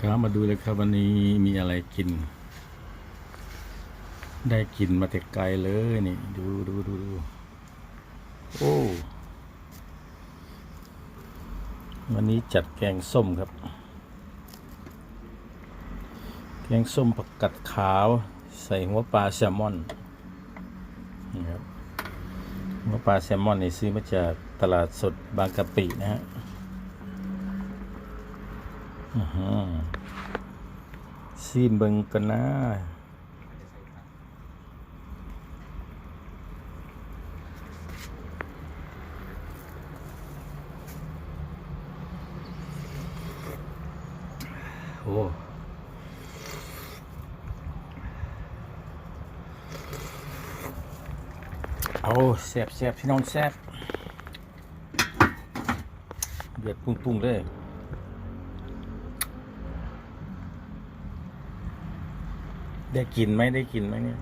ครับมาดูเลยครับวันนี้มีอะไรกิน ได้กินมาแต่ไกลเลยนี่ดูดูดูดูโอ้วันนี้จัดแกงส้มครับ แกงส้มผักกัดขาวใส่หัวปลาแซลมอนนี่ครับหัวปลาแซลมอนนี่ซื้อมาจากตลาดสดบางกะปินะฮะ ซีมเบิงกันนะโอ้เอาแซ่บแซ่บพี่น้องแซ่บเดือดปุ้งๆเลย ได้กินไหมได้กินไหมเนี่ย